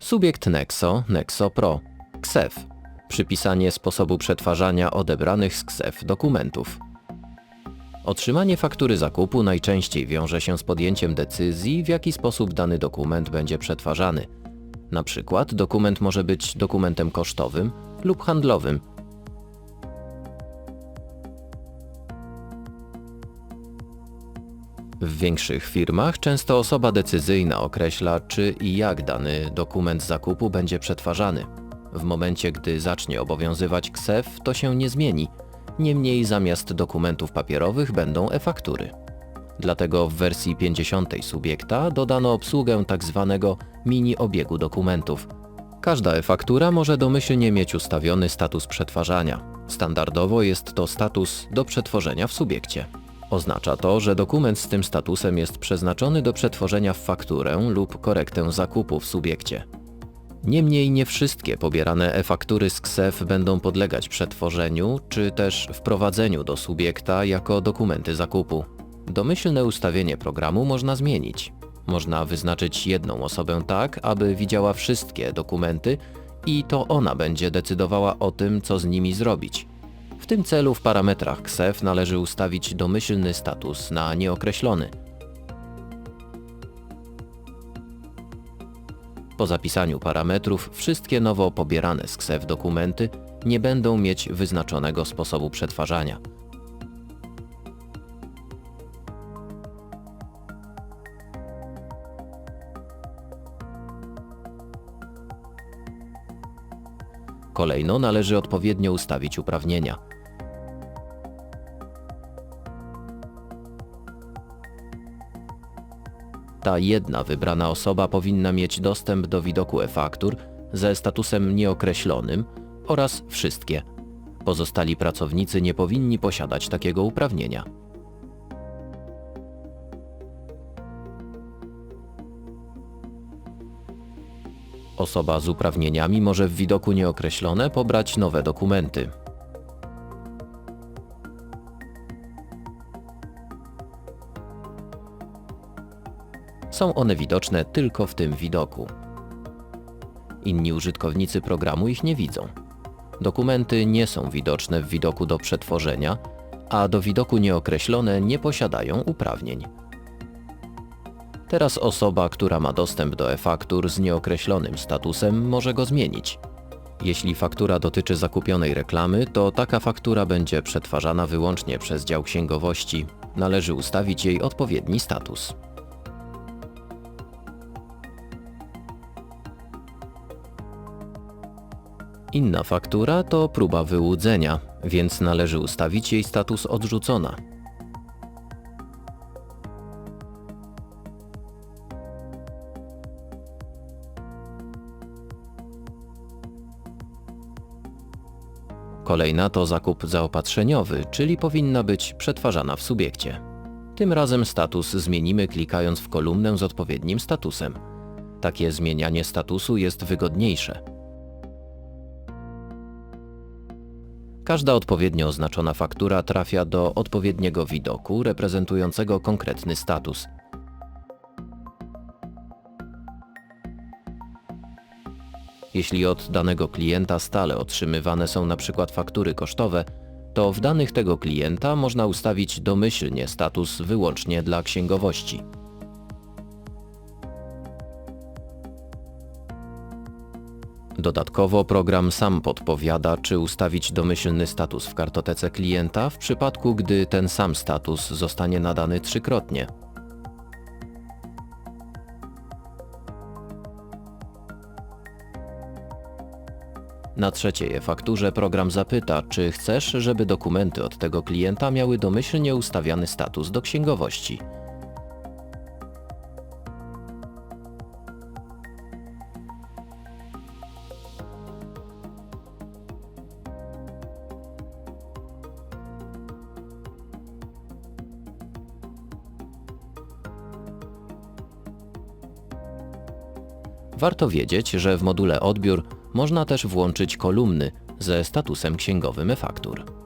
Subiekt Nexo, Nexo Pro. Przypisanie sposobu przetwarzania odebranych z KSEF dokumentów. Otrzymanie faktury zakupu najczęściej wiąże się z podjęciem decyzji, w jaki sposób dany dokument będzie przetwarzany. Na przykład dokument może być dokumentem kosztowym lub handlowym. W większych firmach często osoba decyzyjna określa, czy i jak dany dokument zakupu będzie przetwarzany. W momencie, gdy zacznie obowiązywać KSEF, to się nie zmieni. Niemniej zamiast dokumentów papierowych będą e-faktury. Dlatego w wersji 50 subiekta dodano obsługę tzw. mini obiegu dokumentów. Każda e-faktura może domyślnie mieć ustawiony status przetwarzania. Standardowo jest to status do przetworzenia w subiekcie. Oznacza to, że dokument z tym statusem jest przeznaczony do przetworzenia w fakturę lub korektę zakupu w subiekcie. Niemniej nie wszystkie pobierane e-faktury z KSEF będą podlegać przetworzeniu czy też wprowadzeniu do subiekta jako dokumenty zakupu. Domyślne ustawienie programu można zmienić. Można wyznaczyć jedną osobę tak, aby widziała wszystkie dokumenty i to ona będzie decydowała o tym, co z nimi zrobić. Tym celu w parametrach KSEF należy ustawić domyślny status na nieokreślony. Po zapisaniu parametrów wszystkie nowo pobierane z KSEF dokumenty nie będą mieć wyznaczonego sposobu przetwarzania. Kolejno należy odpowiednio ustawić uprawnienia. Ta jedna wybrana osoba powinna mieć dostęp do widoku e-faktur ze statusem nieokreślonym oraz wszystkie. Pozostali pracownicy nie powinni posiadać takiego uprawnienia. Osoba z uprawnieniami może w widoku nieokreślone pobrać nowe dokumenty. Są one widoczne tylko w tym widoku. Inni użytkownicy programu ich nie widzą. Dokumenty nie są widoczne w widoku do przetworzenia, a do widoku nieokreślone nie posiadają uprawnień. Teraz osoba, która ma dostęp do e-faktur z nieokreślonym statusem, może go zmienić. Jeśli faktura dotyczy zakupionej reklamy, to taka faktura będzie przetwarzana wyłącznie przez dział księgowości. Należy ustawić jej odpowiedni status. Inna faktura to próba wyłudzenia, więc należy ustawić jej status odrzucona. Kolejna to zakup zaopatrzeniowy, czyli powinna być przetwarzana w subiekcie. Tym razem status zmienimy klikając w kolumnę z odpowiednim statusem. Takie zmienianie statusu jest wygodniejsze. Każda odpowiednio oznaczona faktura trafia do odpowiedniego widoku reprezentującego konkretny status. Jeśli od danego klienta stale otrzymywane są np. faktury kosztowe, to w danych tego klienta można ustawić domyślnie status wyłącznie dla księgowości. Dodatkowo program sam podpowiada, czy ustawić domyślny status w kartotece klienta w przypadku, gdy ten sam status zostanie nadany trzykrotnie. Na trzeciej e-fakturze program zapyta, czy chcesz, żeby dokumenty od tego klienta miały domyślnie ustawiany status do księgowości. Warto wiedzieć, że w module Odbiór można też włączyć kolumny ze statusem księgowym e-faktur.